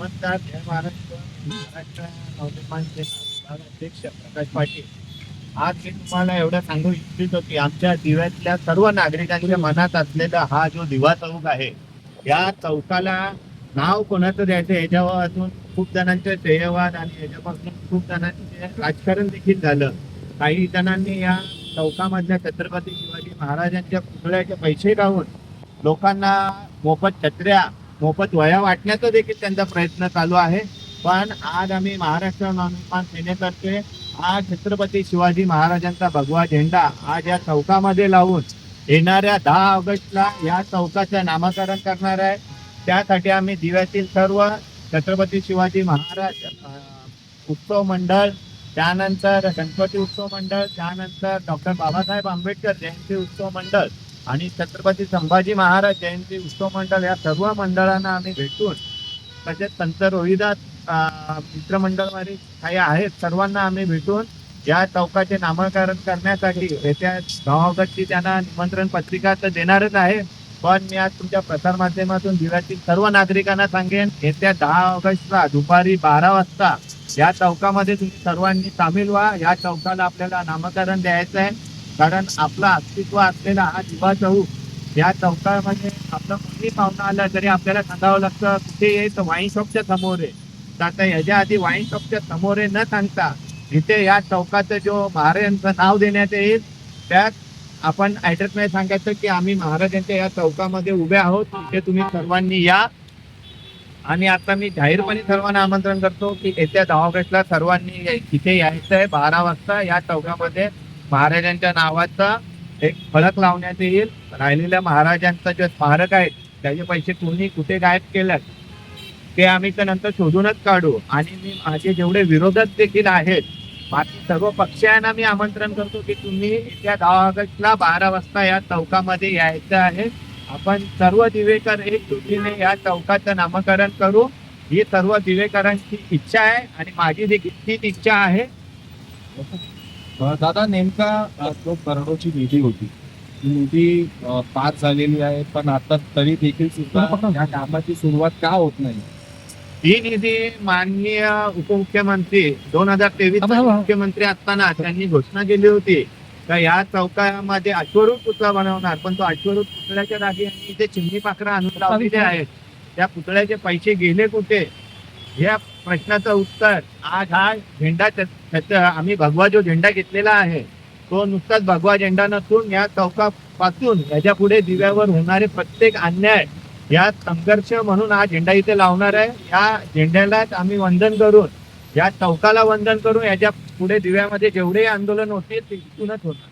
नमस्कार जय महाराष्ट्र. महाराष्ट्र नवनिर्माण सेना प्रकाश पाटील. आज मी तुम्हाला एवढं सांगू इच्छितो की आमच्या दिव्यातल्या सर्व नागरिकांच्या मनात असलेला हा जो दिवा चौक आहे या चौकाला नाव कोणाचं द्यायचं याच्यावर अजून खूप जणांचे ध्येयवाद आणि याच्यापासून खूप जणांचे राजकारण देखील झालं. काही जणांनी या चौकामधल्या छत्रपती शिवाजी महाराजांच्या पुतळ्याचे पैसे काढून लोकांना मोफत छत्र्या मोफत वया वाटण्याचा देखील त्यांचा प्रयत्न चालू आहे. पण आज आम्ही महाराष्ट्र नवनिर्माण सेनेतर्फे आज छत्रपती शिवाजी महाराजांचा भगवा झेंडा आज या चौकामध्ये लावून येणाऱ्या दहा ऑगस्टला या चौकाचं नामकरण करणार आहे. त्यासाठी आम्ही दिव्यातील सर्व छत्रपती शिवाजी महाराज उत्सव मंडळ त्यानंतर गणपती उत्सव मंडळ त्यानंतर डॉक्टर बाबासाहेब आंबेडकर जयंती उत्सव मंडळ आणि छत्रपती संभाजी महाराज जयंती उत्सव मंडळ या सर्व मंडळांना आम्ही भेटून तसेच संत रोहिदास मित्रमंडळमध्ये काही आहेत सर्वांना आम्ही भेटून या चौकाचे नामकरण करण्यासाठी येत्या दहा ऑगस्टची त्यांना निमंत्रण पत्रिका तर देणारच आहे पण मी आज तुमच्या प्रसारमाध्यमातून जिल्ह्यातील सर्व नागरिकांना सांगेन येत्या दहा ऑगस्टला दुपारी बारा वाजता या चौकामध्ये तुम्ही सर्वांनी सामील व्हा या चौकाला आपल्याला नामकरण द्यायचं आहे. कारण आपला अस्तित्व असलेला हा दिवा चौक या चौकामध्ये आपलं कोणी पाहुणा आला तरी आपल्याला सांगावं लागतं कुठे आहे वाईन शॉपच्या समोर आहे? तर आता याच्या आधी वाईन शॉपच्या समोर आहे न सांगता इथे या चौकाचं जो महाराजांचं नाव देण्यात येईल त्यात आपण ॲड्रेसमध्ये सांगायचं की आम्ही महाराजांच्या या चौकामध्ये उभे आहोत. तिथे तुम्ही सर्वांनी या. आणि आता मी जाहीरपणे सर्वांना आमंत्रण करतो की येत्या दहा ऑगस्टला सर्वांनी इथे यायचं आहे बारा वाजता या चौकामध्ये. महाराजांच्या नावाचा एक फलक लावण्यात येईल. राहिलेल्या महाराजांचा जे स्मारक आहे त्याचे पैसे कोणी कुठे गायब केल्यात ते आम्ही तर नंतर शोधूनच काढू. आणि मी माझे जेवढे विरोधक देखील आहेत बाकी सर्व पक्षांना मी आमंत्रण करतो की तुम्ही त्या दहा ऑगस्टला बारा वाजता या चौकामध्ये यायचं आहे. आपण सर्व दिवेकर एकजुटीने या चौकाचं नामकरण करू. ही सर्व दिवेकरांची इच्छा आहे आणि माझी देखील तीच इच्छा आहे. दादा नेमका जो करोडोची निधी होती ती निधी पास झालेली आहे पण आता तरी देखील सुद्धा या कामाची सुरुवात का होत नाही? ही निधी माननीय उपमुख्यमंत्री दोन हजार तेवीस मुख्यमंत्री असताना त्यांनी घोषणा केली होती का या चौकामध्ये अश्वरूप पुतळा बनवणार पण तो अश्वरूप पुतळ्याच्या जागी यांनी इथे चिमणी पाखरं आणून लावलेले आहेत. त्या पुतळ्याचे पैसे गेले कुठे? या प्रश्नाचं उत्तर आज हा झेंडा आम्ही भगवा जो झेंडा घेतलेला आहे तो नुसताच भगवा झेंडा नसून या चौकापासून याच्यापुढे दिव्यावर होणारे प्रत्येक अन्याय या संघर्ष म्हणून हा झेंडा इथे लावणार आहे. या झेंड्यालाच आम्ही वंदन करून या चौकाला वंदन करून याच्यापुढे दिव्यामध्ये जेवढे आंदोलन होते ते इथूनच होणार.